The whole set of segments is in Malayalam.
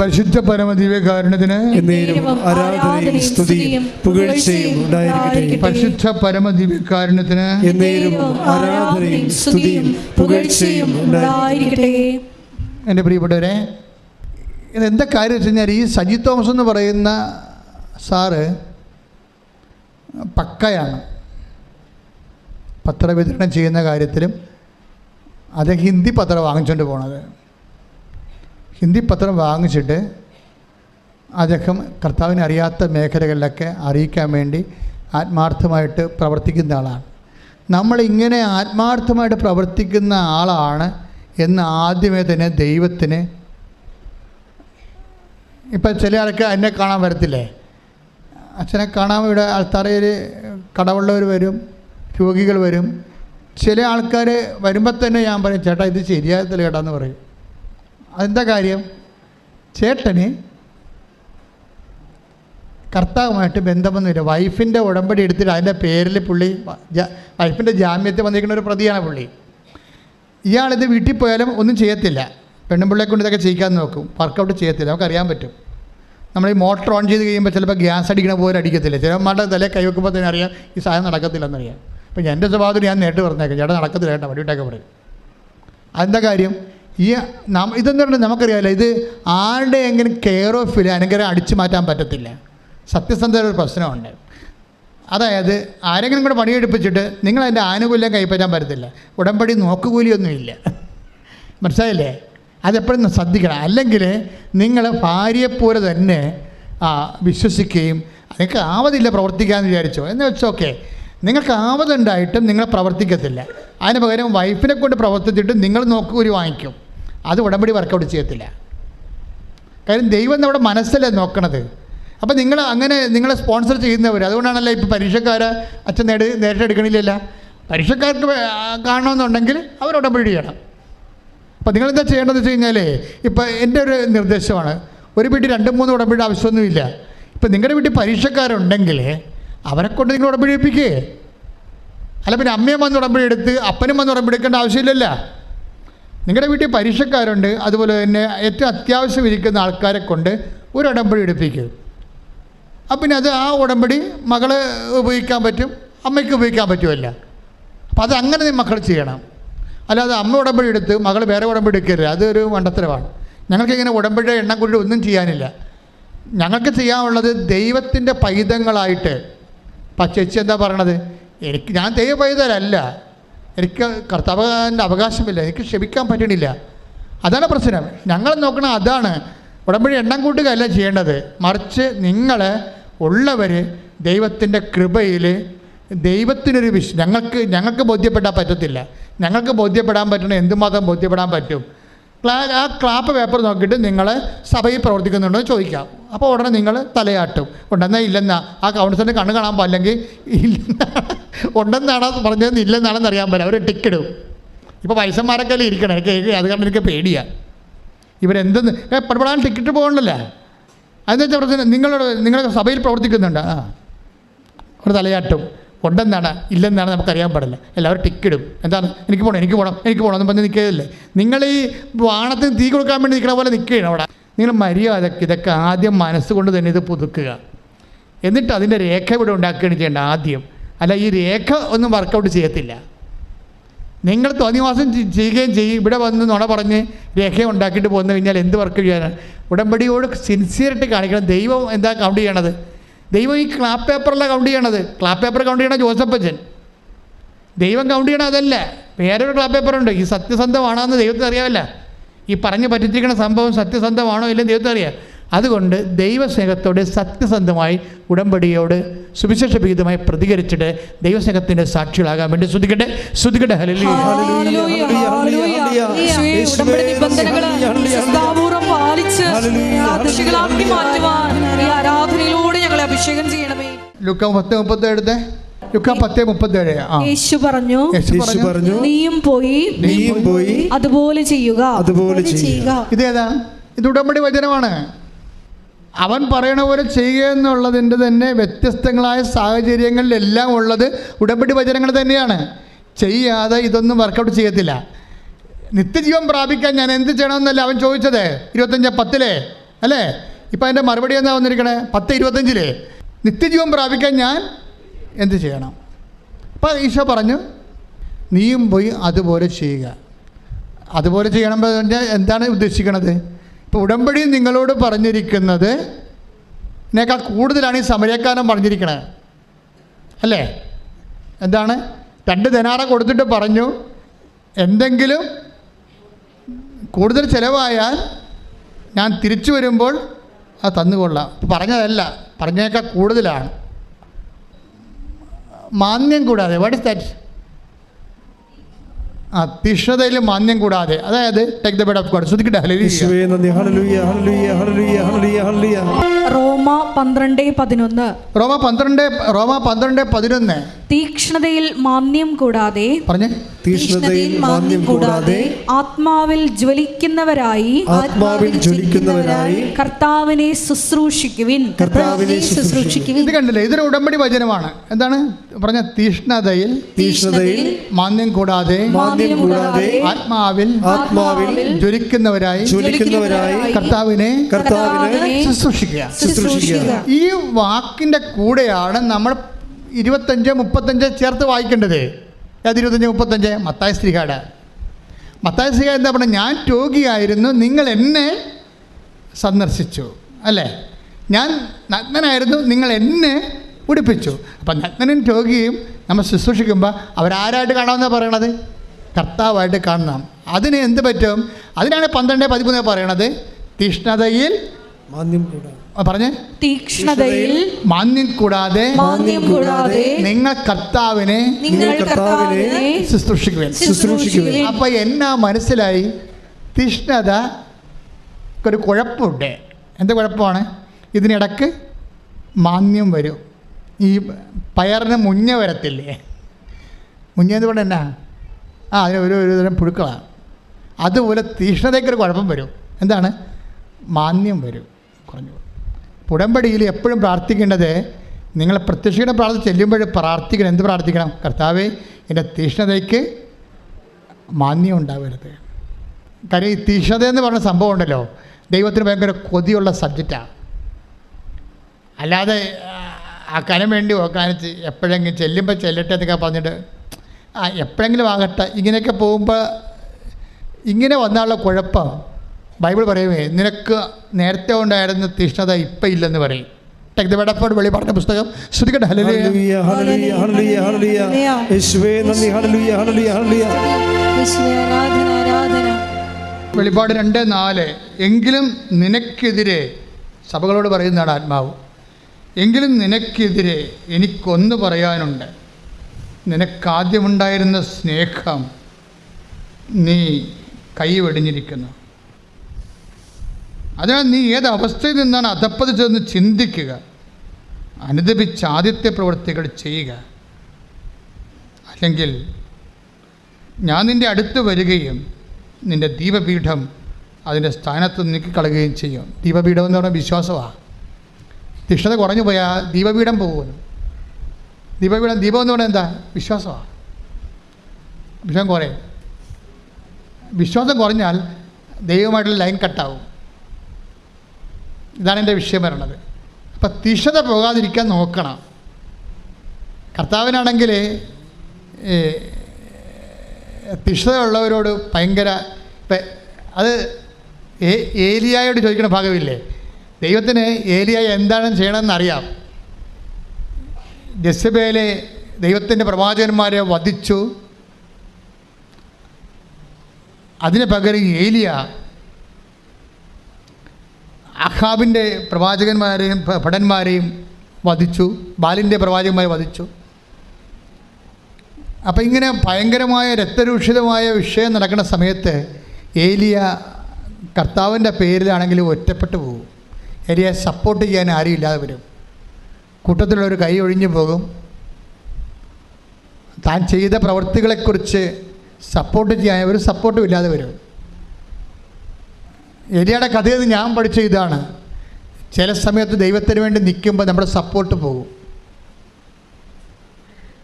പരിശുദ്ധ പരമദിവ്യകാരണത്തിന് എന്നേരും ആരാധനയും സ്തുതിയും പുകഴ്ചയും ഉണ്ടായിരിക്കട്ടെ. പരിശുദ്ധ പരമദിവ്യകാരണത്തിന് എന്നേരും ആരാധനയും സ്തുതിയും പുകഴ്ചയും ഉണ്ടായിരിക്കട്ടെ. എന്റെ പ്രിയപ്പെട്ടവരെ ഇത് എന്താ കാര്യം വെച്ച് കഴിഞ്ഞാൽ ഈ സജി തോമസ് എന്ന് പറയുന്ന സാറ് പക്കയാണ്. പത്രവിതരണം ചെയ്യുന്ന കാര്യത്തിലും അത് ഹിന്ദി പത്രം വാങ്ങിച്ചുകൊണ്ട് പോണത്. ഹിന്ദി പത്രം വാങ്ങിച്ചിട്ട് അദ്ദേഹം കർത്താവിനെ അറിയാത്ത മേഖലകളിലൊക്കെ അറിയിക്കാൻ വേണ്ടി ആത്മാർത്ഥമായിട്ട് പ്രവർത്തിക്കുന്ന ആളാണ്. നമ്മളിങ്ങനെ ആത്മാർത്ഥമായിട്ട് പ്രവർത്തിക്കുന്ന ആളാണ് എന്ന് ആദ്യമേ തന്നെ ദൈവത്തിന് ഇപ്പം ചില ആൾക്ക് എന്നെ കാണാൻ വരത്തില്ലേ? അച്ഛനെ കാണാൻ ഇവിടെ തറയിൽ കടവുള്ളവർ വരും രോഗികൾ വരും. ചില ആൾക്കാർ വരുമ്പോൾ തന്നെ ഞാൻ പറയും ചേട്ടാ ഇത് ശരിയാകത്തില്ല ചേട്ടാ എന്ന് പറയും. അതെന്താ കാര്യം? ചേട്ടന് കർത്താവുമായിട്ട് ബന്ധമൊന്നുമില്ല. വൈഫിന്റെ ഉടമ്പടി എടുത്തിട്ട് അതിന്റെ പേരിൽ പുള്ളി വൈഫിന്റെ ജാമ്യത്തിൽ വന്നിരിക്കുന്ന ഒരു പ്രതിയാണ് പുള്ളി. ഇയാളിത് വീട്ടിൽ പോയാലും ഒന്നും ചെയ്യത്തില്ല. പെണ്ണുപിള്ളയെ കൊണ്ട് ഇതൊക്കെ ചെയ്യിക്കാൻ നോക്കും. വർക്കൗട്ട് ചെയ്യത്തില്ല. നമുക്കറിയാൻ പറ്റും. നമ്മൾ ഈ മോട്ടർ ഓൺ ചെയ്ത് കഴിയുമ്പോൾ ചിലപ്പോൾ ഗ്യാസ് അടിക്കണ പോലെ അടിക്കത്തില്ല. തല കൈ വെക്കുമ്പോൾ തന്നെ അറിയാം ഈ സാധനം നടക്കത്തില്ലെന്നറിയാം അപ്പം എന്റെ സ്വഭാവത്തിൽ ഞാൻ നേരിട്ട് പറഞ്ഞേക്കാം. ചേട്ടാ നടക്കത്തില്ല ചേട്ടാ വടിവിട്ടൊക്കെ പറയും. അതെന്താ കാര്യം? ഈ നാം ഇതെന്ന് പറഞ്ഞാൽ നമുക്കറിയാമല്ലോ ഇത് ആരുടെ എങ്കിലും കെയർ ഓഫ് ഓഫിൽ അനുഗ്രഹം അടിച്ചു മാറ്റാൻ പറ്റത്തില്ല. സത്യസന്ധത ഒരു പ്രശ്നമുണ്ട്. അതായത് ആരെങ്കിലും കൂടെ പണിയെടുപ്പിച്ചിട്ട് നിങ്ങൾ അതിന്റെ ആനുകൂല്യം കൈപ്പറ്റാൻ പറ്റത്തില്ല. ഉടമ്പടി നോക്കുകൂലിയൊന്നുമില്ല. മനസ്സിലായില്ലേ? അതെപ്പോഴും ശ്രദ്ധിക്കണം. അല്ലെങ്കിൽ നിങ്ങൾ ഭാര്യയെപ്പോലെ തന്നെ വിശ്വസിക്കുകയും നിങ്ങൾക്ക് ആവതില്ല പ്രവർത്തിക്കാമെന്ന് വിചാരിച്ചോ. എന്ന് വെച്ചോക്കെ നിങ്ങൾക്ക് ആവതുണ്ടായിട്ടും നിങ്ങൾ പ്രവർത്തിക്കത്തില്ല. അതിന് പകരം വൈഫിനെ കൊണ്ട് പ്രവർത്തിച്ചിട്ട് നിങ്ങൾ നോക്കുകൂലി വാങ്ങിക്കും. അത് ഉടമ്പടി വർക്കൗട്ട് ചെയ്യത്തില്ല. കാര്യം ദൈവം നമ്മുടെ മനസ്സല്ലേ നോക്കണത്. അപ്പം നിങ്ങൾ അങ്ങനെ നിങ്ങളെ സ്പോൺസർ ചെയ്യുന്നവർ അതുകൊണ്ടാണല്ലോ ഇപ്പോൾ പരീക്ഷക്കാർ അച്ഛൻ നേടി നേരിട്ട് എടുക്കണില്ലല്ല. പരീക്ഷക്കാർക്ക് കാണണമെന്നുണ്ടെങ്കിൽ അവർ ഉടമ്പടി ചെയ്യണം അപ്പം നിങ്ങളെന്താ ചെയ്യേണ്ടതെന്ന് വെച്ച് കഴിഞ്ഞാൽ ഇപ്പം എന്റെ ഒരു നിർദ്ദേശമാണ്. ഒരു വീട്ടിൽ രണ്ട് മൂന്ന് ഉടമ്പടി ആവശ്യമൊന്നുമില്ല. ഇപ്പം നിങ്ങളുടെ വീട്ടിൽ പരീക്ഷക്കാരുണ്ടെങ്കിൽ അവരെ കൊണ്ട് നിങ്ങൾ ഉടമ്പടി എടുപ്പിക്കേ. അല്ല പിന്നെ അമ്മയും വന്ന് ഉടമ്പടി എടുത്ത് അപ്പനും വന്ന് ഉടമ്പടി എടുക്കേണ്ട ആവശ്യമില്ലല്ല. നിങ്ങളുടെ വീട്ടിൽ പരീക്ഷക്കാരുണ്ട് അതുപോലെ തന്നെ ഏറ്റവും അത്യാവശ്യം ഇരിക്കുന്ന ആൾക്കാരെ കൊണ്ട് ഒരു ഉടമ്പടി എടുപ്പിക്കുക അപ്പം പിന്നെ അത് ആ ഉടമ്പടി മകൾ ഉപയോഗിക്കാൻ പറ്റും അമ്മയ്ക്ക് ഉപയോഗിക്കാൻ പറ്റുമല്ല അപ്പം അത് അങ്ങനെ മക്കൾ ചെയ്യണം. അല്ലാതെ അമ്മ ഉടമ്പടി എടുത്ത് മകൾ വേറെ ഉടമ്പടി എടുക്കരുത് അതൊരു മണ്ടത്തരമാണ്. ഞങ്ങൾക്ക് ഇങ്ങനെ ഉടമ്പടിയുടെ എണ്ണം കൊണ്ട് ഒന്നും ചെയ്യാനില്ല. ഞങ്ങൾക്ക് ചെയ്യാനുള്ളത് ദൈവത്തിന്റെ പൈതങ്ങളായിട്ട്. പച്ചച്ചി ചേച്ചി എന്താ പറയണത്? എനിക്ക് ഞാൻ ദൈവ പൈതലല്ല എനിക്ക് കർത്താവിന്റെ അവകാശമില്ല എനിക്ക് ക്ഷമിക്കാൻ പറ്റണില്ല. അതാണ് പ്രശ്നം. ഞങ്ങൾ നോക്കണ അതാണ്. ഉടമ്പടി എണ്ണം കൂട്ടുകയല്ല ചെയ്യേണ്ടത്? മറിച്ച് നിങ്ങൾ ഉള്ളവർ ദൈവത്തിന്റെ കൃപയിൽ ദൈവത്തിനൊരു വിശ്വ ഞങ്ങൾക്ക് ഞങ്ങൾക്ക് ബോധ്യപ്പെടാൻ പറ്റത്തില്ല. ഞങ്ങൾക്ക് ബോധ്യപ്പെടാൻ പറ്റണ എന്തുമാത്രം ബോധ്യപ്പെടാൻ പറ്റും? ക്ലാ ആ ക്ലാപ്പ് പേപ്പർ നോക്കിയിട്ട് നിങ്ങൾ സഭയിൽ പ്രവർത്തിക്കുന്നുണ്ടോ എന്ന് ചോദിക്കാം. അപ്പോൾ ഉടനെ നിങ്ങൾ തലയാട്ടും. ഉണ്ടെന്നാ ഇല്ലെന്നാ? ആ കൗൺസിലിന്റെ കണ്ണ് കാണാൻ പാടില്ലെങ്കിൽ ഇല്ലെന്നാണ് ഉണ്ടെന്നാണോ പറഞ്ഞതെന്ന് ഇല്ലെന്നാണെന്ന് അറിയാൻ പറ്റില്ല അവർ ടിക്കിടും ഇപ്പോൾ വയസ്സന്മാരൊക്കെ അല്ലേ ഇരിക്കണം? എനിക്ക് അത് കാരണം എനിക്ക് പേടിയാണ് ഇവരെന്തെന്ന് പടപടാൻ ടിക്കറ്റ് പോകണ്ടല്ലേ? അതെന്താ വെച്ചാൽ പ്രശ്നം? നിങ്ങളുടെ നിങ്ങളുടെ സഭയിൽ പ്രവർത്തിക്കുന്നുണ്ട്. ആ. ഒരു തലയാട്ടും. ഉണ്ടെന്നാണ് ഇല്ലെന്നാണ് നമുക്കറിയാൻ പാടില്ല. എല്ലാവരും ടിക്കിടും എന്താണ്? എനിക്ക് പോകണം എനിക്ക് പോകണം എനിക്ക് പോകണം എന്ന് പറഞ്ഞ് നിൽക്കുകയല്ലേ നിങ്ങൾ ഈ വാണത്തിന് തീ കൊടുക്കാൻ വേണ്ടി നിൽക്കണ പോലെ നിൽക്കുകയാണ് അവിടെ. നിങ്ങൾ മര്യാദയ്ക്ക് ഇതൊക്കെ ആദ്യം മനസ്സുകൊണ്ട് തന്നെ ഇത് പുതുക്കുക. എന്നിട്ട് അതിന്റെ രേഖ ഇവിടെ ഉണ്ടാക്കുകയാണ് ചെയ്യേണ്ടത് ആദ്യം. അല്ല ഈ രേഖ ഒന്നും വർക്കൗട്ട് ചെയ്യത്തില്ല. നിങ്ങൾ തോന്നിവാസം ചെയ്യുകയും ചെയ്യും. ഇവിടെ വന്ന് നുണ പറഞ്ഞ് രേഖ ഉണ്ടാക്കിയിട്ട് പോന്നു കഴിഞ്ഞാൽ എന്ത് വർക്ക് ചെയ്യാനാണ്? ഉടമ്പടിയോട് സിൻസിയറിറ്റി കാണിക്കണം. ദൈവം എന്താ കൗണ്ട് ചെയ്യണത്? ദൈവം ഈ ക്ലാപ്പ് പേപ്പറല്ല കൗണ്ട് ചെയ്യണത്. ക്ലാപ്പ് പേപ്പർ കൗണ്ട് ചെയ്യണ ജോസഫ് അച്ഛൻ. ദൈവം കൗണ്ട് ചെയ്യണ അതല്ല. വേറൊരു ക്ലാപ്പ് പേപ്പറുണ്ട് ഈ സത്യസന്ധമാണോ എന്ന് ദൈവത്തിന് അറിയാമല്ല. ഈ പറഞ്ഞ് പറ്റിച്ചിരിക്കുന്ന സംഭവം സത്യസന്ധമാണോ ഇല്ലെന്ന് ദൈവത്തിന് അറിയാം. അതുകൊണ്ട് ദൈവസ്നേഹത്തോട് സത്യസന്ധമായി ഉടമ്പടിയോട് സുവിശേഷ വിഹിതമായി പ്രതികരിച്ചിട്ട് ദൈവസ്നേഹത്തിന്റെ സാക്ഷികളാകാൻ വേണ്ടി പാലിച്ച് സാക്ഷികളാക്കി മാറ്റുവാൻ ഈ ആരാധനയിലൂടെ ഞങ്ങളെ അഭിഷേകം ചെയ്യണമേ. ലുക്ക പത്ത് മുപ്പത്തി ലുക്ക പത്ത് മുപ്പത്തേഴ് യേശു പറഞ്ഞു യേശു പറഞ്ഞു നീയും പോയി നീയും പോയി അതുപോലെ ചെയ്യുക അതുപോലെ ചെയ്യുക. ഇതേതാ? ഇത് ഉടമ്പടി വചനമാണ്. അവൻ പറയണ പോലെ ചെയ്യുക എന്നുള്ളതിന്റെ തന്നെ വ്യത്യസ്തങ്ങളായ സാഹചര്യങ്ങളിലെല്ലാം ഉള്ളത് ഉടമ്പടി വചനങ്ങൾ തന്നെയാണ്. ചെയ്യാതെ ഇതൊന്നും വർക്കൗട്ട് ചെയ്യത്തില്ല. നിത്യജീവൻ പ്രാപിക്കാൻ ഞാൻ എന്ത് ചെയ്യണമെന്നല്ല അവൻ ചോദിച്ചത്? ഇരുപത്തഞ്ച് പത്തിലെ അല്ലേ? ഇപ്പം അതിന്റെ മറുപടി എന്താ വന്നിരിക്കണേ? പത്ത് ഇരുപത്തഞ്ചിലേ. നിത്യജീവൻ പ്രാപിക്കാൻ ഞാൻ എന്ത് ചെയ്യണം? അപ്പോൾ ഈശോ പറഞ്ഞു നീയും പോയി അതുപോലെ ചെയ്യുക. അതുപോലെ ചെയ്യണമെന്ന് എന്താണ് ഉദ്ദേശിക്കണത്? ഇപ്പോൾ ഉടമ്പടി നിങ്ങളോട് പറഞ്ഞിരിക്കുന്നത് ഇതിനേക്കാൾ കൂടുതലാണ് ഈ സമരക്കാരൻ പറഞ്ഞിരിക്കണത് അല്ലേ? എന്താണ്? രണ്ട് ധനാറ കൊടുത്തിട്ട് പറഞ്ഞു എന്തെങ്കിലും കൂടുതൽ ചിലവായാൽ ഞാൻ തിരിച്ചു വരുമ്പോൾ അത് തന്നുകൊള്ളാം പറഞ്ഞതല്ല പറഞ്ഞേക്കാൾ കൂടുതലാണ്. മാന്യം കൂടാതെ വാട്ട് ഇസ് ദാറ്റ് ആ തീഷ്ണതയിൽ മാന്യം കൂടാതെ. അതായത് take the bed of God ശ്രദ്ധിക്കട്ടെ ഹല്ലേലൂയ. റോമ പന്ത്രണ്ട് പതിനൊന്ന്. റോമ പന്ത്രണ്ട് റോമ പന്ത്രണ്ട് പതിനൊന്ന്. തീക്ഷ്ണതയിൽ മാന്യം കൂടാതെ പറഞ്ഞേ. തീക്ഷ്ണതയിൽ മാന്യം കൂടാതെ ആത്മാവിൽ ജ്വലിക്കുന്നവരായി ആത്മാവിൽ ജ്വലിക്കുന്നവരായി കർത്താവിനെ ശുശ്രൂഷിക്കുവിൻ. കർത്താവിനെ ശുശ്രൂഷിക്കുവിൻ. ഇത് കണ്ടില്ലേ? ഇതൊരു ഉടമ്പടി വചനമാണ്. എന്താണ്? പറഞ്ഞ തീക്ഷ്ണതയിൽ തീക്ഷ്ണതയിൽ മാന്യം കൂടാതെ മാന്യം കൂടാതെ ആത്മാവിൽ ആത്മാവിൽ ജ്വലിക്കുന്നവരായി ജ്വലിക്കുന്നവരായി കർത്താവിനെ കർത്താവിനെ ശുശ്രൂഷിക്കുക. ഈ വാക്കിന്റെ കൂടെയാണ് നമ്മൾ ഇരുപത്തഞ്ച് മുപ്പത്തഞ്ച് ചേർത്ത് വായിക്കേണ്ടത്. ഏത് ഇരുപത്തഞ്ച് മുപ്പത്തഞ്ച്? മത്തായ സ്ത്രീകാട്. മത്തായ സ്ത്രീകാട് എന്താ പറയുക ഞാൻ രോഗിയായിരുന്നു നിങ്ങൾ എന്നെ സന്ദർശിച്ചു അല്ലേ? ഞാൻ നഗ്നനായിരുന്നു നിങ്ങൾ എന്നെ ഉടുപ്പിച്ചു. അപ്പം നഗ്നനും രോഗിയും നമ്മൾ ശുശ്രൂഷിക്കുമ്പോൾ അവരാരായിട്ട് കാണാമെന്നാണ് പറയണത്? കർത്താവായിട്ട് കാണണം. അതിന് എന്ത് പറ്റും? അതിനാണ് പന്ത്രണ്ട് പതിമൂന്ന് പറയണത്. തീഷ്ണതയിൽ മാന്യം കൂടാതെ. പറഞ്ഞേ? തീക്ഷ്ണതയിൽ മാന്യം കൂടാതെ മാന്യം കൂടാതെ നിങ്ങൾ കർത്താവിനെ നിങ്ങൾ കർത്താവിനെ ശുശ്രൂഷിക്കുവാൻ. ശുശ്രൂഷിക്കുവിൻ. അപ്പോൾ എന്നാ മനസ്സിലായി? തീഷ്ണത ഒരു കുഴപ്പമുണ്ട്. എന്ത് കുഴപ്പമാണ്? ഇതിനിടക്ക് മാന്യം വരും. ഈ പയറിന് മുഞ്ഞ വരത്തില്ലേ? മുഞ്ഞ എന്ന് പറഞ്ഞാൽ എന്നാ? ആ അതിന് ഒരു ഒരു തരം പുഴുക്കളാണ്. അതുപോലെ തീഷ്ണതയ്ക്കൊരു കുഴപ്പം വരും. എന്താണ്? മാന്യം വരും. കുറഞ്ഞു ഉടമ്പടിയിൽ എപ്പോഴും പ്രാർത്ഥിക്കേണ്ടത് നിങ്ങൾ പ്രത്യക്ഷയുടെ പ്രാർത്ഥന ചെല്ലുമ്പോൾ പ്രാർത്ഥിക്കണം. എന്ത് പ്രാർത്ഥിക്കണം? കർത്താവേ എന്റെ തീഷ്ണതയ്ക്ക് മാന്യം ഉണ്ടാവരുത്. കാര്യം ഈ തീഷ്ണത എന്ന് പറഞ്ഞ സംഭവം ഉണ്ടല്ലോ. ദൈവത്തിന് ഭയങ്കര കൊതിയുള്ള സബ്ജക്റ്റാണ് അല്ലാതെ ആ കനം വേണ്ടി ഓക്കാനിച്ച് എപ്പോഴെങ്കിലും ചെല്ലുമ്പോൾ ചെല്ലട്ടെ എന്നൊക്കെ പറഞ്ഞിട്ട് ആ എപ്പോഴെങ്കിലും ആകട്ടെ. ഇങ്ങനെയൊക്കെ പോകുമ്പോൾ ഇങ്ങനെ വന്നാലുള്ള കുഴപ്പം ബൈബിൾ പറയുമേ നിനക്ക് നേരത്തെ ഉണ്ടായിരുന്ന തീഷ്ണത ഇപ്പം ഇല്ലെന്ന് പറയും. ടേക്ക് ദ പുസ്തകം. ശ്രുതിക്കട്ടെ ഹല്ലേലൂയ. ഹല്ലേലൂയ ഹല്ലേലൂയ ഹല്ലേലൂയ ഹല്ലേലൂയ യേശുവേ നന്ദി ഹല്ലേലൂയ ഹല്ലേലൂയ ഹല്ലേലൂയ. യേശുവേ, ആരാധന ആരാധന. വെളിപ്പാട് രണ്ട് നാല്. എങ്കിലും നിനക്കെതിരെ സഭകളോട് പറയുന്നതാണ് ആത്മാവ്. എങ്കിലും നിനക്കെതിരെ എനിക്കൊന്ന് പറയാനുണ്ട്. നിനക്കാദ്യമുണ്ടായിരുന്ന സ്നേഹം നീ കൈവെടിഞ്ഞിരിക്കുന്നു അതിനാൽ നീ ഏത് അവസ്ഥയിൽ നിന്നാണ് അധപ്പതിച്ചതെന്ന് ചിന്തിക്കുക. അനുദപിച്ച് ആദ്യത്തെ പ്രവൃത്തികൾ ചെയ്യുക. അല്ലെങ്കിൽ ഞാൻ നിന്റെ അടുത്ത് വരികയും നിന്റെ ദീപപീഠം അതിന്റെ സ്ഥാനത്ത് നീക്കിക്കളയുകയും ചെയ്യും. ദീപപീഠം എന്ന് പറഞ്ഞാൽ വിശ്വാസമാണ് തീഷ്ണത കുറഞ്ഞു പോയാൽ ദീപപീഠം പോകുന്നു ദീപപീഠം ദീപം എന്ന് പറഞ്ഞാൽ എന്താ? വിശ്വാസമാണ് വിശ്വാസം കുറയും. വിശ്വാസം കുറഞ്ഞാൽ ദൈവമായിട്ടുള്ള ലൈൻ കട്ടാവും. ഇതാണ് എന്റെ വിഷയം വരണത് അപ്പം തിഷത പോകാതിരിക്കാൻ നോക്കണം. കർത്താവിനാണെങ്കിൽ തിഷതയുള്ളവരോട് ഭയങ്കര ഇപ്പം അത് ഏലിയായോട് ചോദിക്കുന്ന ഭാഗമില്ലേ? ദൈവത്തിന് ഏലിയായ എന്താണ് ചെയ്യണമെന്ന് അറിയാം ജസ്ബേലെ ദൈവത്തിന്റെ പ്രവാചകന്മാരെ വധിച്ചു. അതിന് പകരം ഏലിയ അഹാബിന്റെ പ്രവാചകന്മാരെയും ഭടന്മാരെയും വധിച്ചു. ബാലിന്റെ പ്രവാചകന്മാരെ വധിച്ചു. അപ്പം ഇങ്ങനെ ഭയങ്കരമായ രക്തരൂഷിതമായ വിഷയം നടക്കുന്ന സമയത്ത് ഏലിയ കർത്താവിന്റെ പേരിലാണെങ്കിലും ഒറ്റപ്പെട്ടു പോകും. ഏലിയെ സപ്പോർട്ട് ചെയ്യാൻ ആരും ഇല്ലാതെ വരും. കൂട്ടത്തിലുള്ളൊരു കൈ ഒഴിഞ്ഞു പോകും. താൻ ചെയ്ത പ്രവൃത്തികളെക്കുറിച്ച് സപ്പോർട്ട് ചെയ്യാൻ ഒരു സപ്പോർട്ടും ഇല്ലാതെ വരും. ഏലിയയുടെ കഥയത് ഞാൻ പഠിച്ച ഇതാണ്. ചില സമയത്ത് ദൈവത്തിന് വേണ്ടി നിൽക്കുമ്പോൾ നമ്മുടെ സപ്പോർട്ട് പോകും.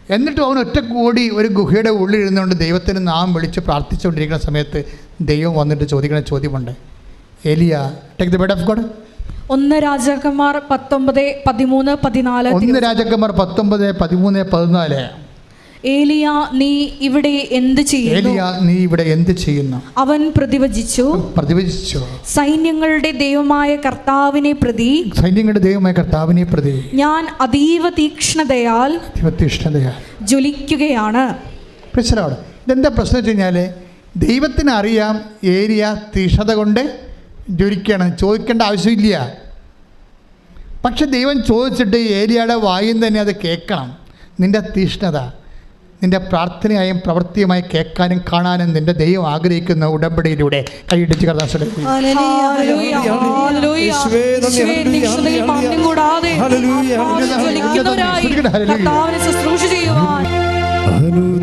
എന്നിട്ടും അവൻ ഒറ്റ കൂടി ഒരു ഗുഹയുടെ ഉള്ളിൽ ഇരുന്നുകൊണ്ട് ദൈവത്തിന് നാം വിളിച്ച് പ്രാർത്ഥിച്ചുകൊണ്ടിരിക്കുന്ന സമയത്ത് ദൈവം വന്നിട്ട് ചോദിക്കുന്ന ചോദ്യമുണ്ട്. എലിയ take the bed of God ഒന്ന് രാജാക്കന്മാർ പത്തൊമ്പത് പതിമൂന്ന് പതിനാല് ഒന്ന് രാജാക്കന്മാർ പത്തൊമ്പത് പതിമൂന്ന് പതിനാല്. ഏലിയ നീ ഇവിടെ എന്ത് ചെയ്യുന്നു? ഏലിയ നീ ഇവിടെ എന്ത് ചെയ്യുന്നു? അവൻ പ്രതിവചിച്ചു. പ്രതിവചിച്ചു. സൈന്യങ്ങളുടെ ദൈവമായ കർത്താവിനെ പ്രതി. സൈന്യങ്ങളുടെ ദൈവമായ കർത്താവിനെ പ്രതി. ഞാൻ അതീവ തീക്ഷ്ണതയാൽ തീക്ഷ്ണതയാൽ. ജ്വലിക്കുകയാണ്. പ്രശ്നമാണ്. ഇതെന്താ പ്രശ്നം വെച്ച് കഴിഞ്ഞാൽ ദൈവത്തിന് അറിയാം ഏരിയ തീഷ്ണത കൊണ്ട് ജ്വലിക്കണം ചോദിക്കേണ്ട ആവശ്യമില്ല. പക്ഷെ ദൈവം ചോദിച്ചിട്ട് ഏരിയയുടെ വായും തന്നെ അത് കേൾക്കണം. നിന്റെ തീഷ്ണത നിന്റെ പ്രാർത്ഥനയായും പ്രവൃത്തിയുമായി കേൾക്കാനും കാണാനും നിന്റെ ദൈവം ആഗ്രഹിക്കുന്ന ഉടമ്പടിയിലൂടെ കൈയിടിച്ച് കടന്നാൽ ഹല്ലേലൂയ,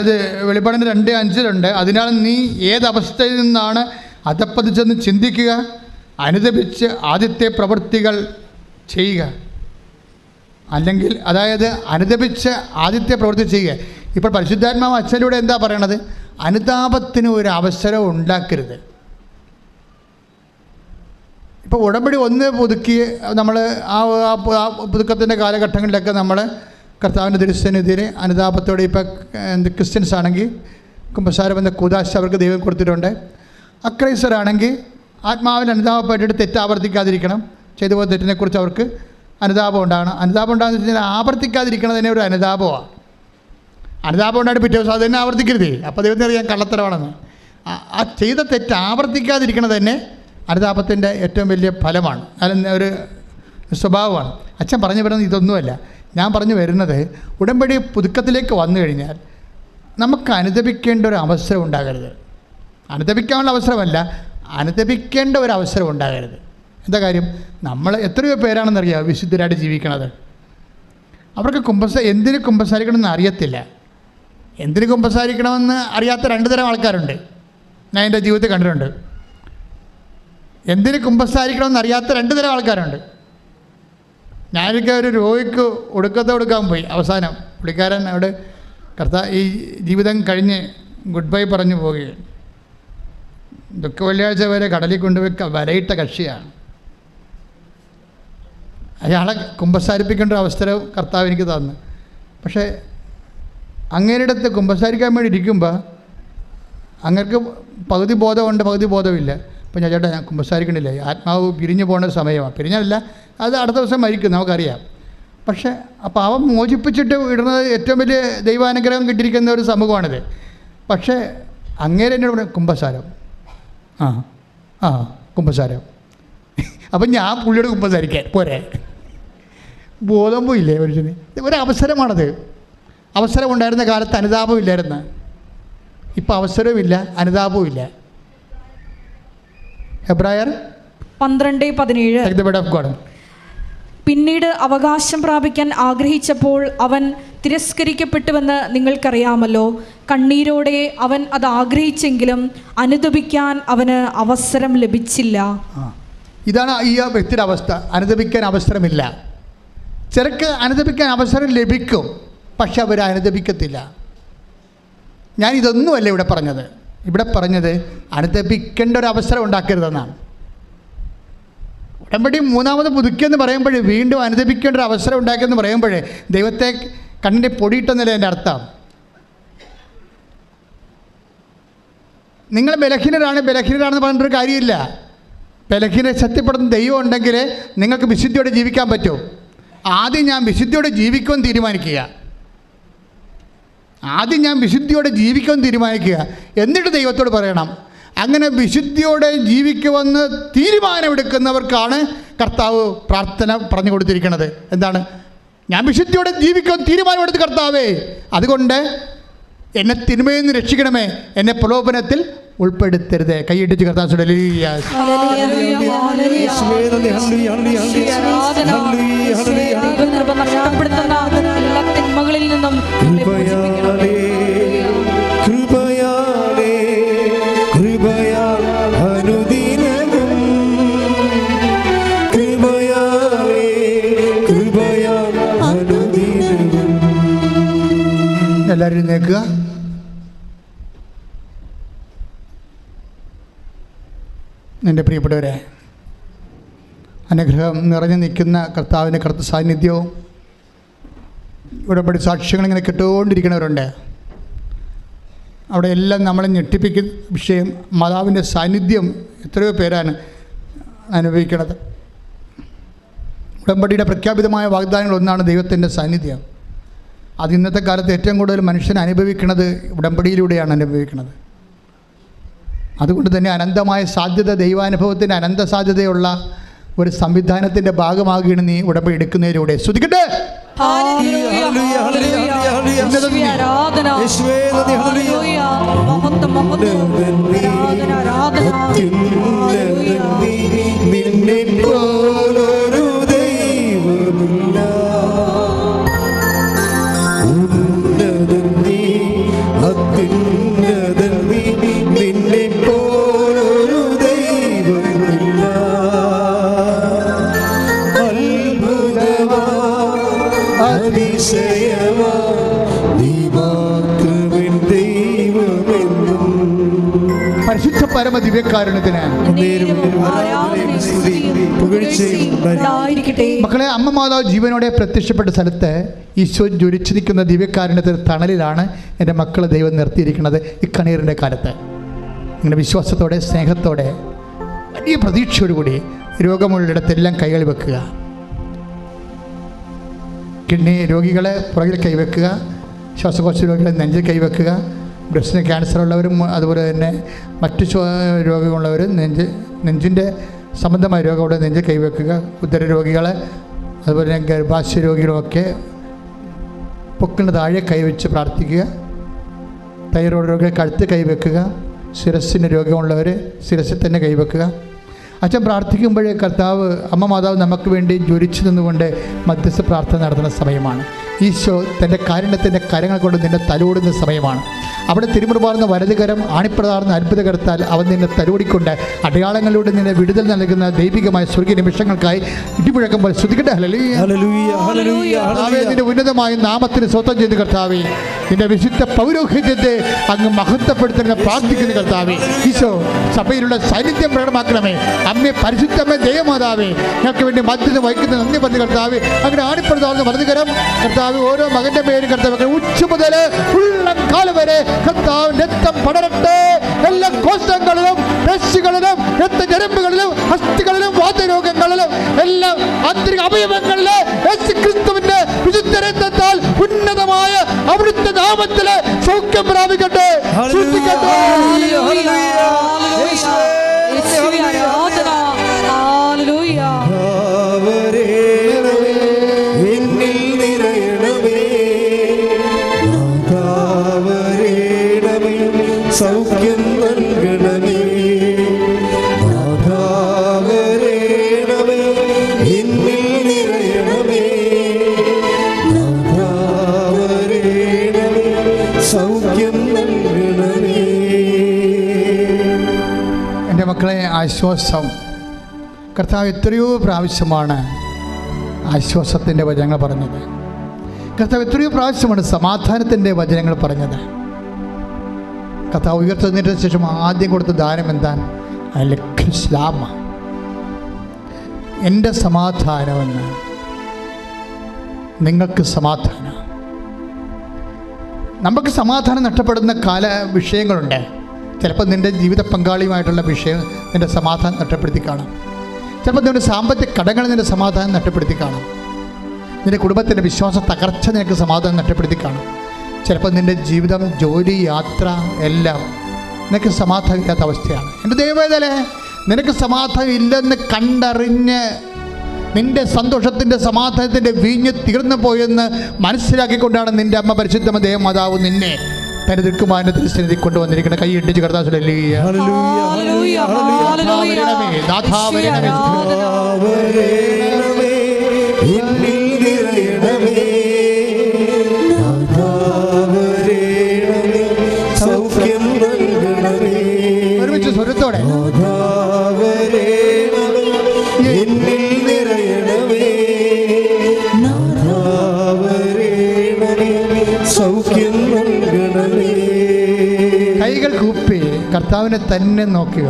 അതായത് വെളിപ്പാടിന്റെ രണ്ട് അഞ്ചിലുണ്ട് അതിനാൽ നീ ഏതവസ്ഥയിൽ നിന്നാണ് അധപ്പതിച്ചെന്ന് ചിന്തിക്കുക. അനുദപിച്ച് ആദ്യത്തെ പ്രവൃത്തികൾ ചെയ്യുക. അല്ലെങ്കിൽ അതായത് അനുദപിച്ച് ആദ്യത്തെ പ്രവൃത്തി ചെയ്യുക. ഇപ്പോൾ പരിശുദ്ധാത്മാവ് അച്ഛനിലൂടെ എന്താ പറയണത്? അനുതാപത്തിന് ഒരു അവസരം ഉണ്ടാക്കരുത്. ഇപ്പോൾ ഉടമ്പടി ഒന്ന് പുതുക്കി നമ്മൾ ആ പുതുക്കത്തിന്റെ കാലഘട്ടങ്ങളിലൊക്കെ നമ്മൾ കർത്താവിന്റെ ദൃശ്യനെതിരെ അനുതാപത്തോടെ ഇപ്പോൾ എന്ത് ക്രിസ്ത്യൻസ് ആണെങ്കിൽ കുമ്പസാരം എന്ന കൂതാശ അവർക്ക് ദൈവം കൊടുത്തിട്ടുണ്ട്. അക്രൈസറാണെങ്കിൽ ആത്മാവിൽ അനുതാപപ്പെട്ടിട്ട് തെറ്റാവർത്തിക്കാതിരിക്കണം ചെയ്തു പോയ തെറ്റിനെക്കുറിച്ച് അവർക്ക് അനുതാപം ഉണ്ടാകണം. അനുതാപം ഉണ്ടാകുന്ന വെച്ച് കഴിഞ്ഞാൽ ആവർത്തിക്കാതിരിക്കണം തന്നെ ഒരു അനുതാപമാണ്. അനുതാപം ഉണ്ടായിട്ട് പിറ്റേ ദിവസം അത് തന്നെ ആവർത്തിക്കരുതേ. അപ്പോൾ ദൈവത്തിന് അറിയാൻ കള്ളത്തരമാണെന്ന്. ആ- ചെയ്ത തെറ്റ് ആവർത്തിക്കാതിരിക്കണത് തന്നെ അനുതാപത്തിന്റെ ഏറ്റവും വലിയ ഫലമാണ്. അതിൽ ഒരു സ്വഭാവമാണ്. അച്ഛൻ പറഞ്ഞു വരുന്നത് ഇതൊന്നുമല്ല. ഞാൻ പറഞ്ഞു വരുന്നത് ഉടമ്പടി പുതുക്കത്തിലേക്ക് വന്നു കഴിഞ്ഞാൽ നമുക്ക് അനുദപിക്കേണ്ട ഒരു അവസരം ഉണ്ടാകരുത്. അനുദപിക്കാനുള്ള അവസരമല്ല അനുദപിക്കേണ്ട ഒരു അവസരം ഉണ്ടാകരുത്. എന്താ കാര്യം? നമ്മൾ എത്രയോ പേരാണെന്നറിയാം വിശുദ്ധരായിട്ട് ജീവിക്കണത്? അവർക്ക് കുമ്പസ എന്തിന് കുമ്പസാരിക്കണമെന്ന് അറിയത്തില്ല. എന്തിന് കുമ്പസാരിക്കണമെന്ന് അറിയാത്ത രണ്ട് തരം ആൾക്കാരുണ്ട്. ഞാൻ എന്റെ ജീവിതത്തിൽ കണ്ടിട്ടുണ്ട്. എന്തിന് കുമ്പസാരിക്കണമെന്ന് അറിയാത്ത രണ്ട് തരം ആൾക്കാരുണ്ട്. ഞാനൊക്കെ ഒരു രോഗിക്ക് ഒടുക്കത്തെ കൊടുക്കാൻ പോയി. അവസാനം പുള്ളിക്കാരൻ അവിടെ കർത്താ ഈ ജീവിതം കഴിഞ്ഞ് ഗുഡ് ബൈ പറഞ്ഞു പോവുകയാണ്. ദുഃഖ വെള്ളിയാഴ്ച വരെ കടലിൽ കൊണ്ടുപോയി വരയിട്ട കക്ഷിയാണ്. അയാളെ കുമ്പസാരിപ്പിക്കേണ്ട ഒരു അവസരം കർത്താവ് എനിക്ക് തന്നു. പക്ഷേ അങ്ങേരിടത്ത് കുമ്പസാരിക്കാൻ വേണ്ടി ഇരിക്കുമ്പോൾ അങ്ങർക്ക് പകുതി ബോധമുണ്ട് പകുതി ബോധമില്ല. അപ്പം ഞാൻ ചേട്ടാ ഞാൻ കുമ്പസാരിക്കണില്ല. ആത്മാവ് പിരിഞ്ഞു പോകേണ്ട സമയമാണ് പിരിഞ്ഞല്ല അത് അടുത്ത ദിവസം മരിക്കും നമുക്കറിയാം. പക്ഷേ അപ്പോൾ അവൻ മോചിപ്പിച്ചിട്ട് ഇടുന്നത് ഏറ്റവും വലിയ ദൈവാനുഗ്രഹം കിട്ടിയിരിക്കുന്ന ഒരു സമൂഹമാണിത്. പക്ഷേ അങ്ങേരെ എന്നോട് പറഞ്ഞു കുംഭസാരം. ആ ആ കുംഭസാരം. അപ്പം ഞാൻ പുള്ളിയോട് കുംഭസാരിക്കാൻ പോരെ. ബോധം പോയില്ലേ മനുഷ്യന്? ഒരു അവസരമാണത് അവസരം ഉണ്ടായിരുന്ന കാലത്ത് അനുതാപം ഇല്ലായിരുന്നു. ഇപ്പം അവസരവുമില്ല അനുതാപവും ഇല്ല. ഹെബ്രായർ പന്ത്രണ്ട് പതിനേഴ്. ഓഫ് ഗോഡ് പിന്നീട് അവകാശം പ്രാപിക്കാൻ ആഗ്രഹിച്ചപ്പോൾ അവൻ തിരസ്കരിക്കപ്പെട്ടുവെന്ന് നിങ്ങൾക്കറിയാമല്ലോ. കണ്ണീരോടെ അവൻ അത് ആഗ്രഹിച്ചെങ്കിലും അനുദപിക്കാൻ അവന് അവസരം ലഭിച്ചില്ല. ഇതാണ് ഈ വ്യക്തിയുടെ അവസ്ഥ. അനുദപിക്കാൻ അവസരമില്ല. ചിലക്ക് അനുദപിക്കാൻ അവസരം ലഭിക്കും പക്ഷെ അവർ അനുദപിക്കത്തില്ല. ഞാൻ ഇതൊന്നുമല്ല ഇവിടെ പറഞ്ഞത്. ഇവിടെ പറഞ്ഞത് അനുദപിക്കേണ്ട ഒരു അവസരം ഉണ്ടാക്കരുതെന്നാണ്. ഉടമ്പടി മൂന്നാമത് പുതുക്കിയെന്ന് പറയുമ്പോഴേ വീണ്ടും അനുദപിക്കേണ്ട ഒരു അവസരം ഉണ്ടാക്കിയെന്ന് പറയുമ്പോഴേ ദൈവത്തെ കണ്ണിന്റെ പൊടിയിട്ടെന്നല്ലേ എന്റെ അർത്ഥം? നിങ്ങൾ ബലഹീനരാണ് ബലഹീനരാണെന്ന് പറഞ്ഞിട്ടൊരു കാര്യമില്ല. ബലഹീനരെ ശക്തിപ്പെടുന്ന ദൈവം ഉണ്ടെങ്കിൽ നിങ്ങൾക്ക് വിശുദ്ധിയോടെ ജീവിക്കാൻ പറ്റും. ആദ്യം ഞാൻ വിശുദ്ധിയോടെ ജീവിക്കുമെന്ന് തീരുമാനിക്കുക. ആദ്യം ഞാൻ വിശുദ്ധിയോടെ ജീവിക്കുമെന്ന് തീരുമാനിക്കുക. എന്നിട്ട് ദൈവത്തോട് പറയണം. അങ്ങനെ വിശുദ്ധിയോടെ ജീവിക്കുമെന്ന് തീരുമാനമെടുക്കുന്നവർക്കാണ് കർത്താവ് പ്രാർത്ഥന പറഞ്ഞു കൊടുത്തിരിക്കുന്നത്. എന്താണ്? ഞാൻ വിശുദ്ധിയോടെ ജീവിക്കുമെന്ന് തീരുമാനമെടുത്ത് കർത്താവേ അതുകൊണ്ട് എന്നെ തിന്മയിൽ നിന്ന് രക്ഷിക്കണമേ എന്നെ പ്രലോഭനത്തിൽ ഉൾപ്പെടുത്തരുത്. കൈയിട്ടിച്ച് കർത്താവ് യേശുവേ നന്ദി എല്ലാവരും നേക്കുക എന്റെ പ്രിയപ്പെട്ടവരെ അനുഗ്രഹം നിറഞ്ഞു നിൽക്കുന്ന കർത്താവിന്റെ കർത്ത സാന്നിധ്യവും ഉടമ്പടി സാക്ഷ്യങ്ങൾ ഇങ്ങനെ കിട്ടുകൊണ്ടിരിക്കുന്നവരുണ്ട്. അവിടെ എല്ലാം നമ്മളെ ഞെട്ടിപ്പിക്കുന്ന വിഷയം മാതാവിന്റെ സാന്നിധ്യം എത്രയോ പേരാണ് അനുഭവിക്കുന്നത്. ഉടമ്പടിയുടെ പ്രഖ്യാപിതമായ വാഗ്ദാനങ്ങൾ ഒന്നാണ് ദൈവത്തിന്റെ സാന്നിധ്യം. അത് ഇന്നത്തെ കാലത്ത് ഏറ്റവും കൂടുതൽ മനുഷ്യൻ അനുഭവിക്കുന്നത് ഉടമ്പടിയിലൂടെയാണ് അനുഭവിക്കുന്നത്. അതുകൊണ്ട് തന്നെ അനന്തമായ സാധ്യത ദൈവാനുഭവത്തിന് അനന്ത സാധ്യതയുള്ള ഒരു സംവിധാനത്തിന്റെ ഭാഗമാകുകയാണ് നീ ഉടമ്പടി എടുക്കുന്നതിലൂടെ. ശ്രദ്ധിക്കട്ടെ ഹല്ലേലൂയ, ഹല്ലേലൂയ, ദിവ്യകാരുണ്യത്തിന് മക്കളെ അമ്മ മാതാവ് ജീവനോടെ പ്രത്യക്ഷപ്പെട്ട സ്ഥലത്ത് ഈശോ ജ്വലിച്ചു നിൽക്കുന്ന ദിവ്യകാരുണ്യത്തിന് തണലിലാണ് എന്റെ മക്കളെ ദൈവം നിർത്തിയിരിക്കുന്നത് ഈ കണീറിന്റെ കാലത്ത്. ഇങ്ങനെ വിശ്വാസത്തോടെ സ്നേഹത്തോടെ വലിയ പ്രതീക്ഷയോടുകൂടി രോഗമുള്ളിടത്തെല്ലാം കൈകൾ വെക്കുക. കിഡ്നി രോഗികളെ പുറകിൽ കൈവെക്കുക. ശ്വാസകോശ രോഗികളെ നെഞ്ചിൽ കൈവെക്കുക. ബ്രസ്റ്റിന് ക്യാൻസർ ഉള്ളവരും അതുപോലെ തന്നെ മറ്റു രോഗമുള്ളവരും നെഞ്ച് നെഞ്ചിന്റെ സംബന്ധമായ രോഗമുള്ള നെഞ്ച് കൈവെക്കുക. ഉദര രോഗികളെ അതുപോലെ തന്നെ ഗർഭാശയ രോഗികളൊക്കെ പൊക്കിന് താഴെ കൈവച്ച് പ്രാർത്ഥിക്കുക. തൈറോയ്ഡ് രോഗികൾ കഴുത്ത് കൈവെക്കുക. ശിരസ്സിന് രോഗമുള്ളവർ ശിരസിൽ തന്നെ കൈവെക്കുക. അച്ഛൻ പ്രാർത്ഥിക്കുമ്പോഴേ കർത്താവ് അമ്മ മാതാവ് നമുക്ക് വേണ്ടി ജ്വലിച്ചു നിന്നുകൊണ്ട് മധ്യസ്ഥ പ്രാർത്ഥന നടത്തുന്ന സമയമാണ്. ഈശോ തന്റെ കാരുണ്യത്തിന്റെ കരങ്ങൾ കൊണ്ട് നിന്നെ തലോടുന്ന സമയമാണ്. അവിടെ തിരുമുറുപാർന്ന വലതുകരം ആണിപ്രതാർന്ന അത്ഭുതകരത്താൽ അവൻ നിന്നെ തലോടിക്കൊണ്ട് അടയാളങ്ങളിലൂടെ നിന്നെ വിടുതൽ നൽകുന്ന ദൈവികമായ സ്വർഗീയ നിമിഷങ്ങൾക്കായി ഇടിമുഴക്കം പോലെ ശ്രദ്ധിക്കട്ടെ നിന്റെ ഉന്നതമായ നാമത്തിന് സ്വന്തം ചെയ്ത് കർത്താവേ. നിന്റെ വിശുദ്ധ പൗരോഹിത്യത്തെ അങ്ങ് മഹത്വപ്പെടുത്തുന്ന പ്രാർത്ഥിക്കുന്ന കർത്താവേ. ഈശോ സഭയിലുള്ള സാന്നിധ്യം പ്രകടമാക്കണമേ. അമ്മേ പരിശുദ്ധമ്മേ ദൈവമാതാവേ. ഞങ്ങൾക്ക് വേണ്ടി മധ്യത വഹിക്കുന്ന നന്ദി പറഞ്ഞു കർത്താവ്. അങ്ങനെ ആണിപ്പെടുത്താവുന്ന വലതുകരം കർത്താവ് ഓരോ മകന്റെ പേരും കർത്താവ് ഉച്ച മുതൽ ഉള്ളം കാലം വരെ കർത്താവ് രക്തം പടരട്ടെ. എല്ലാ കോശങ്ങളിലും രക്ഷികളിലും രക്തഞരമ്പുകളിലും അസ്ഥികളിലും വാതരോഗങ്ങളിലും എല്ലാം ആന്തരിക അവയവങ്ങളിലെ യേശു ക്രിസ്തുവിന്റെ വിശുദ്ധ രക്തത്താൽ ഉന്നതമായ അവിടുത്തെ നാമത്തിലെ സൗഖ്യം പ്രാപിക്കട്ടെ. സൃഷ്ടിക്കട്ടെ. ആശ്വാസം. കർത്താവ് എത്രയോ പ്രാവശ്യമാണ് ആശ്വാസത്തിന്റെ വചനങ്ങൾ പറഞ്ഞത്. കർത്താവ് എത്രയോ പ്രാവശ്യമാണ് സമാധാനത്തിന്റെ വചനങ്ങൾ പറഞ്ഞത്. കർത്താവ് ഉയർത്തുന്നതിന് ശേഷം ആദ്യം കൊടുത്ത ദാനം എന്താണ്? അലക്ഷ്ലാമ എന്റെ സമാധാനമെന്ന് നിങ്ങൾക്ക് സമാധാനം. നമുക്ക് സമാധാനം നഷ്ടപ്പെടുന്ന കാല വിഷയങ്ങളുണ്ട്. ചിലപ്പോൾ നിന്റെ ജീവിത പങ്കാളിയുമായിട്ടുള്ള വിഷയം നിന്റെ സമാധാനം നഷ്ടപ്പെടുത്തി കാണാം. ചിലപ്പോൾ നിന്റെ സാമ്പത്തിക കടങ്ങൾ നിന്റെ സമാധാനം നഷ്ടപ്പെടുത്തി കാണാം. നിന്റെ കുടുംബത്തിന്റെ വിശ്വാസ തകർച്ച നിനക്ക് സമാധാനം നഷ്ടപ്പെടുത്തി കാണാം. ചിലപ്പോൾ നിന്റെ ജീവിതം ജോലി യാത്ര എല്ലാം നിനക്ക് സമാധാനമില്ലാത്ത അവസ്ഥയാണ്. എന്റെ ദൈവവേദലെ നിനക്ക് സമാധാനം ഇല്ലെന്ന് കണ്ടറിഞ്ഞ് നിന്റെ സന്തോഷത്തിന്റെ സമാധാനത്തിന്റെ വീഞ്ഞ് തീർന്നു പോയെന്ന് മനസ്സിലാക്കിക്കൊണ്ടാണ് നിന്റെ അമ്മ പരിശുദ്ധമ ദേവമാതാവ് നിന്നെ തന്റെ ദൃക്കുമാന തിരുസന്നിധി കൊണ്ടുവന്നിരിക്കുന്ന കൈ ഇട്ടിച്ച് കർത്താശ്വല്ലേ കർത്താവിനെ തന്നെ നോക്കുക.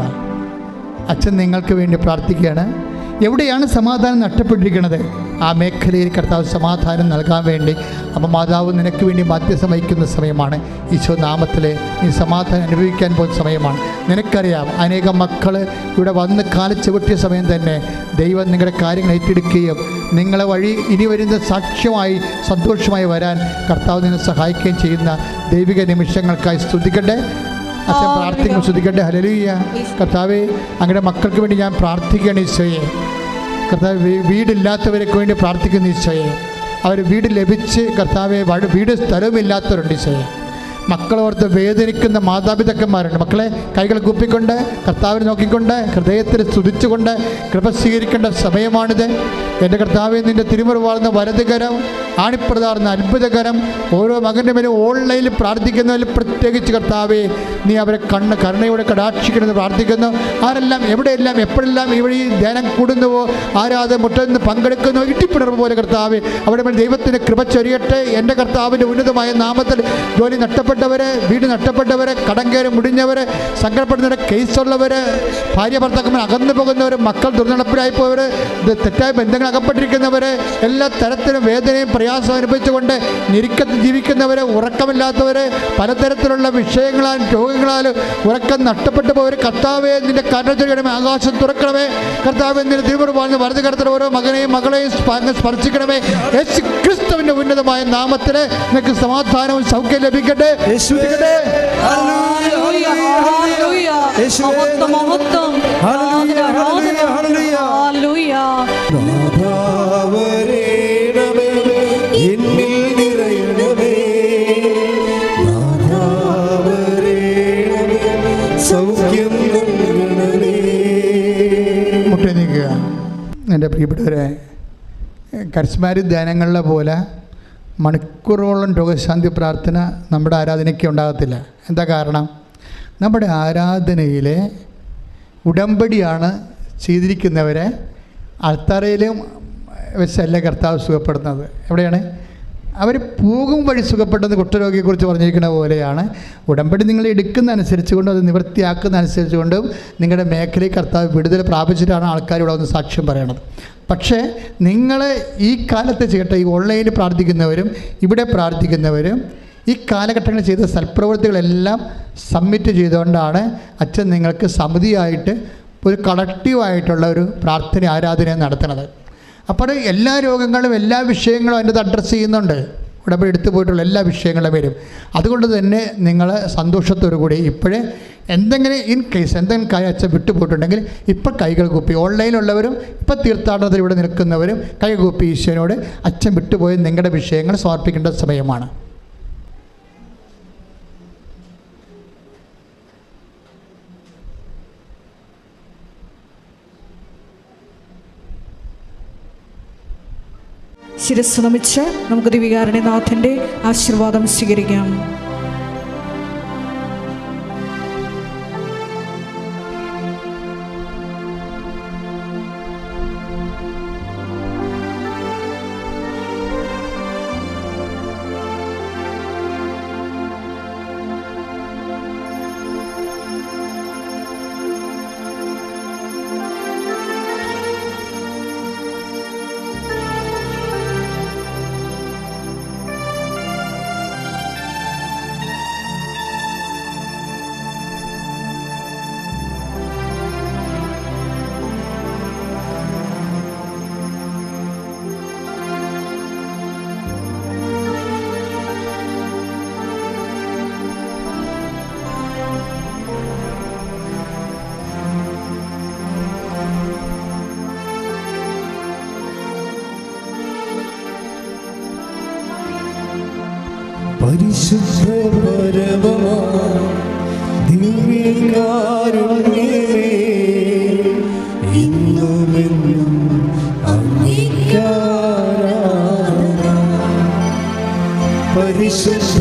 അച്ഛൻ നിങ്ങൾക്ക് വേണ്ടി പ്രാർത്ഥിക്കുകയാണ്. എവിടെയാണ് സമാധാനം നഷ്ടപ്പെട്ടിരിക്കുന്നത്? ആ മേഖലയിൽ കർത്താവ് സമാധാനം നൽകാൻ വേണ്ടി. അമ്മ മാതാവ് നിനക്ക് വേണ്ടി മധ്യസ്ഥം വഹിക്കുന്ന സമയമാണ്. ഈശോ നാമത്തിൽ നീ സമാധാനം അനുഭവിക്കാൻ പോകുന്ന സമയമാണ്. നിനക്കറിയാം അനേകം മക്കൾ ഇവിടെ വന്ന് കാല ചവിട്ടിയ സമയം തന്നെ ദൈവം നിങ്ങളുടെ കാര്യങ്ങൾ ഏറ്റെടുക്കുകയും നിങ്ങളെ വഴി ഇനി വരുന്ന സാക്ഷ്യമായി സന്തോഷമായി വരാൻ കർത്താവ് നിന്നെ സഹായിക്കുകയും ചെയ്യുന്ന ദൈവിക നിമിഷങ്ങൾക്കായി സ്തുതിക്കട്ടെ. അച്ഛൻ പ്രാർത്ഥിക്കും ശ്രദ്ധിക്കട്ടെ. ഹലലൂയ്യ കർത്താവെ അങ്ങയുടെ മക്കൾക്ക് വേണ്ടി ഞാൻ പ്രാർത്ഥിക്കുകയാണ് ഈശോയെ. കർത്താവ് വീടില്ലാത്തവർക്ക് വേണ്ടി പ്രാർത്ഥിക്കുന്ന ഈശോയെ. അവർ വീട് ലഭിച്ച് കർത്താവെ വീട് വീട് സ്ഥലവുമില്ലാത്തവരുണ്ട് ഈശോയെ. മക്കളോർത്ത് വേദനിക്കുന്ന മാതാപിതാക്കന്മാരുണ്ട്. മക്കളെ കൈകൾ കുപ്പിക്കൊണ്ട് കർത്താവിനെ നോക്കിക്കൊണ്ട് ഹൃദയത്തിൽ സ്തുതിച്ചുകൊണ്ട് കൃപ സ്വീകരിക്കേണ്ട സമയമാണിത്. എന്റെ കർത്താവെ നിന്റെ തിരുമുറിവാർന്ന വലതുകരം ആണിപ്രതാർന്ന അത്ഭുതകരം ഓരോ മകന്റെ മേലും ഓൺലൈനിൽ പ്രാർത്ഥിക്കുന്നതിൽ പ്രത്യേകിച്ച് കർത്താവെ നീ അവരെ കണ്ണ് കരുണയോടെ കടാക്ഷിക്കണമെന്ന് പ്രാർത്ഥിക്കുന്നു. ആരെല്ലാം എവിടെയെല്ലാം എപ്പോഴെല്ലാം ഇവിടെ ഈ ധ്യാനം കൂടുന്നുവോ ആരാധന മുട്ടുന്ന പങ്കെടുക്കുന്നു ഇട്ടിപ്പിണർവ് പോലെ കർത്താവ് അവിടെ ദൈവത്തിന്റെ കൃപ ചൊരിയട്ടെ. എന്റെ കർത്താവിന്റെ ഉന്നതമായ നാമത്തിൽ ജോലി നഷ്ടപ്പെട്ടവരെ വീട് നഷ്ടപ്പെട്ടവരെ കടം കയറി മുടിഞ്ഞവർ സങ്കടപ്പെടുന്നവരെ കേസുള്ളവർ ഭാര്യ ഭർത്താക്കന്മാർ അകന്നു പോകുന്നവർ മക്കൾ ദുർനടപ്പിലായി പോയവർ തെറ്റായ ബന്ധങ്ങൾ അകപ്പെട്ടിരിക്കുന്നവർ എല്ലാ തരത്തിലും വേദനയും പ്രയാസവും അനുഭവിച്ചുകൊണ്ട് ഞെരുക്കത്തിൽ ജീവിക്കുന്നവർ ഉറക്കമില്ലാത്തവർ പലതരത്തിലുള്ള വിഷയങ്ങളാലും രോഗങ്ങളാലും ഉറക്കം നഷ്ടപ്പെട്ടു പോയവർ കർത്താവെ നിന്റെ കരുണ ആകാശം തുറക്കണമേ കർത്താവെ നിന്റെ തിരുമുറി വാഴ്ന്ന് വലത് കടത്തുന്ന ഓരോ മകനെയും മകളെയും സ്പർശിക്കണമേ. യേശു ക്രിസ്തുവിന്റെ ഉന്നതമായ നാമത്തിൽ നിനക്ക് സമാധാനവും സൗഖ്യം ലഭിക്കട്ടെ. യേശുവേ. മഹത്വം, ആരാധന, ഹല്ലേലൂയ, എന്റെ പ്രിയപ്പെട്ടവരെ കർസ്മാരി ധ്യാനങ്ങളിലെ പോലെ മണിക്കൂറുകളോളം രോഗശാന്തി പ്രാർത്ഥന നമ്മുടെ ആരാധനയ്ക്ക് ഉണ്ടാകത്തില്ല. എന്താ കാരണം? നമ്മുടെ ആരാധനയിലെ ഉടമ്പടിയാണ് ചെയ്തിരിക്കുന്നവരെ അൾത്തറയിലും വെച്ചല്ല കർത്താവ് സുഖപ്പെടുന്നത് എവിടെയാണ്? അവർ പോകും വഴി സുഖപ്പെട്ടെന്ന് കുഷ്ഠരോഗിയെക്കുറിച്ച് പറഞ്ഞിരിക്കുന്ന പോലെയാണ്. ഉടമ്പടി നിങ്ങൾ എടുക്കുന്ന അനുസരിച്ച് കൊണ്ടും അത് നിവൃത്തിയാക്കുന്ന അനുസരിച്ച് കൊണ്ടും നിങ്ങളുടെ മേഖലയിൽ കർത്താവ് വിടുതൽ പ്രാപിച്ചിട്ടാണ് ആൾക്കാർ ഇവിടെ വന്ന് സാക്ഷ്യം പറയണത്. പക്ഷേ നിങ്ങൾ ഈ കാലത്ത് ചെയ്യട്ടെ ഈ ഓൺലൈനിൽ പ്രാർത്ഥിക്കുന്നവരും ഇവിടെ പ്രാർത്ഥിക്കുന്നവരും ഈ കാലഘട്ടങ്ങളിൽ ചെയ്ത സൽപ്രവൃത്തികളെല്ലാം സബ്മിറ്റ് ചെയ്തുകൊണ്ടാണ് അച്ഛൻ നിങ്ങൾക്ക് സമിതിയായിട്ട് ഒരു കളക്റ്റീവായിട്ടുള്ള ഒരു പ്രാർത്ഥന ആരാധന നടത്തുന്നത്. അപ്പോൾ എല്ലാ രോഗങ്ങളും എല്ലാ വിഷയങ്ങളും അതിന്റെ അഡ്രസ്സ് ചെയ്യുന്നുണ്ട്. ഉടമ്പടി എടുത്തു പോയിട്ടുള്ള എല്ലാ വിഷയങ്ങളും വരും അതുകൊണ്ട് തന്നെ നിങ്ങൾ സന്തോഷത്തോടു കൂടി ഇപ്പോഴേ എന്തെങ്കിലും ഇൻ കേസ് എന്തെങ്കിലും കാര്യം അച്ഛൻ വിട്ടുപോയിട്ടുണ്ടെങ്കിൽ ഇപ്പം കൈകൾ കൂപ്പി. ഓൺലൈനിലുള്ളവരും ഇപ്പം തീർത്ഥാടനത്തിൽ ഇവിടെ നിൽക്കുന്നവരും കൈ കുപ്പി ഈശ്വരനോട് അച്ഛൻ വിട്ടുപോയി നിങ്ങളുടെ വിഷയങ്ങൾ സമർപ്പിക്കേണ്ട സമയമാണ്. ശിരസ് നമുക്ക് ദിവികാരണനാഥന്റെ ആശീർവാദം സ്വീകരിക്കാം. പരിശുദ്ധ പരമമാ ദിവ്യകാരുണ്യമേ ഇന്നുമെന്നും അംഗീകാരാധന പരിശുദ്ധ